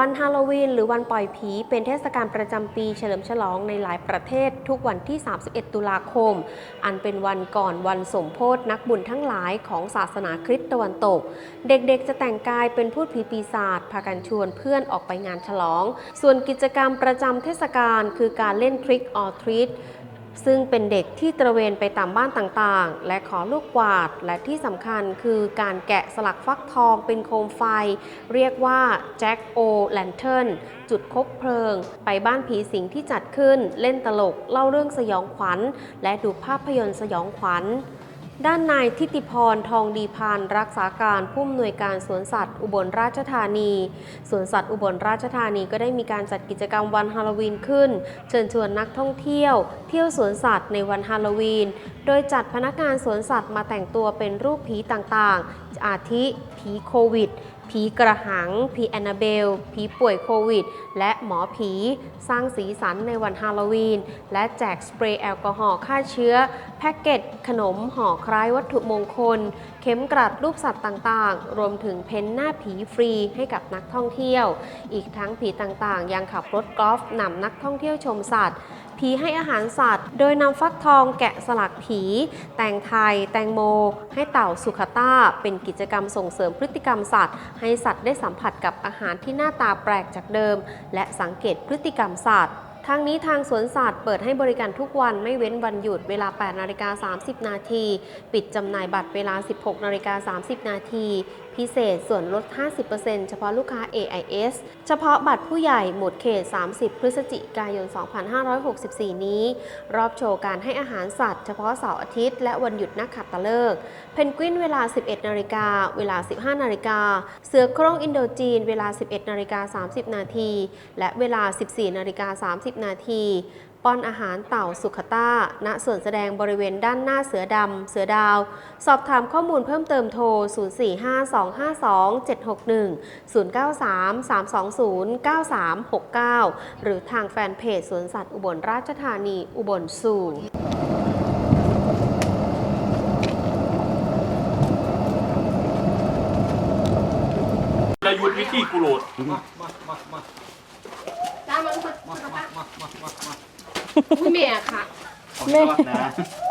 วันฮาโลวีนหรือวันปล่อยผี เป็นเทศกาลประจำปีเฉลิมฉลองในหลายประเทศทุกวันที่ 31 ตุลาคม อันเป็นวันก่อนวันสมโพธนักบุญทั้งหลายของศาสนาคริสต์ตะวันตก เด็กๆจะแต่งกายเป็นพูดผีปีศาจพากันชวนเพื่อนออกไปงานฉลอง ส่วนกิจกรรมประจำเทศกาลคือการเล่น Trick or Treat ซึ่งเป็นเด็กที่ตระเวนไปตามบ้านต่างๆ และขอลูกกวาด และที่สำคัญคือการแกะสลักฟักทองเป็นโคมไฟ เรียกว่าแจ็คโอแลนเทิร์นจุดคบเพลิง ไปบ้านผีสิงที่จัดขึ้น เล่นตลก เล่าเรื่องสยองขวัญ และดูภาพยนตร์สยองขวัญ ด้านนายทิติพรทองดีพานรักษาการผู้อำนวยการสวนสัตว์ อุบลราชธานีสวนสัตว์อุบลราชธานีก็ได้มีการจัดกิจกรรมวันฮาโลวีนขึ้น เชิญชวนนักท่องเที่ยว เที่ยวสวนสัตว์ในวันฮาโลวีน โดยจัดพนักงานสวนสัตว์มาแต่งตัวเป็นรูปผีต่างๆ อาทิผีโควิด ผีกระหัง ผีแอนนาเบล ผีป่วยโควิด และหมอผี สร้างสีสันในวันฮาโลวีน และแจกสเปรย์แอลกอฮอล์ฆ่าเชื้อ แพ็กเกจขนมห่อคล้ายวัตถุมงคล เข็มกลัดรูปสัตว์ต่างๆ รวมถึงเพ้นหน้าผีฟรีให้กับนักท่องเที่ยว อีกทั้งผีต่างๆ ยังขับรถกอล์ฟนำนักท่องเที่ยวชมสัตว์ ผีให้อาหารสัตว์ โดยนำฟักทองแกะสลักผี แตงไทย แตงโม ให้เต่าสุขต้า เป็นกิจกรรมส่งเสริมพฤติกรรมสัตว์ ให้สัตว์ได้สัมผัสกับอาหารที่หน้าตาแปลกจากเดิม และสังเกตพฤติกรรมสัตว์ทั้งนี้ทางสวนสัตว์เปิดให้บริการทุกวันไม่เว้นวันหยุดเวลา 8 นาฬิกา 30 นาที ปิดจำหน่ายบัตรเวลา 16 นาฬิกา 30 นาที พิเศษส่วนลด 50%เฉพาะลูกค้า AIS เฉพาะบัตรผู้ใหญ่หมดเขต 30 พฤศจิกายน 2564 นี้ รอบโชว์การให้อาหารสัตว์เฉพาะเสาร์อาทิตย์และวันหยุดนักขัตฤกษ์เพนกวินเวลา 11 นาฬิกา เวลา 15 นาฬิกา เสือโคร่งอินโดจีน เวลา 11 นาฬิกา 30 นาที และเวลา 14 นาฬิกา 30 นาทีป้อนอาหารเต่าสุขต้า ณส่วนแสดงบริเวณด้านหน้าเสือดำ เสือดาว สอบถามข้อมูลเพิ่มเติมโทร 045252761093-320-9369 หรือทางแฟนเพจสวนสัตว์อุบลราชธานีอุบลสู่ประยุทธ์วิธีกุโรดตามมันคุณ คุณแม่ค่ะแม่นะ